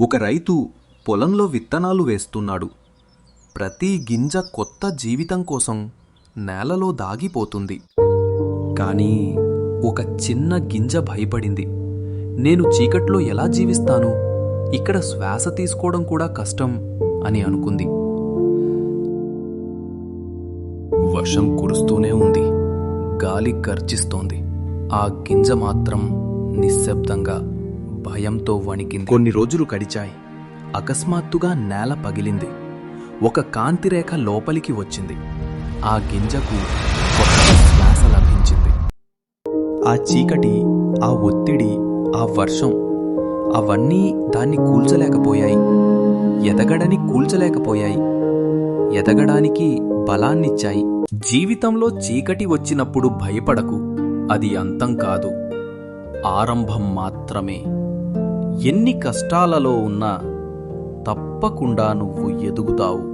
ఒక రైతు పొలంలో విత్తనాలు వేస్తున్నాడు. ప్రతి గింజ కొత్త జీవితం కోసం నేలలో దాగిపోతుంది. కానీ ఒక చిన్న గింజ భయపడింది. నేను చీకట్లో ఎలా జీవిస్తాను? ఇక్కడ శ్వాస తీసుకోవడం కూడా కష్టం అని అనుకుంది. వర్షం కురుస్తూనే ఉంది. గాలి గర్జిస్తోంది. ఆ గింజ మాత్రం నిశ్శబ్దంగా భయంతో వణికింది. కొన్ని రోజులు గడిచాయి. అకస్మాత్తుగా నేల పగిలింది. ఒక కాంతిరేఖ లోపలికి వచ్చింది. ఆ గింజకు కొత్త శ్వాస లభించింది. ఆ చీకటి ఆ ఒత్తిడి ఆ వర్షం అవన్నీ దాన్ని కూల్చలేకపోయాయి. ఎదగడని కూల్చలేకపోయాయి. ఎదగడానికి బలాన్నిచ్చాయి. జీవితంలో చీకటి వచ్చినప్పుడు భయపడకు. అది అంతం కాదు. ఆరంభం మాత్రమే. ఎన్ని కష్టాలలో ఉన్నా తప్పకుండా నువ్వు ఎదుగుతావు.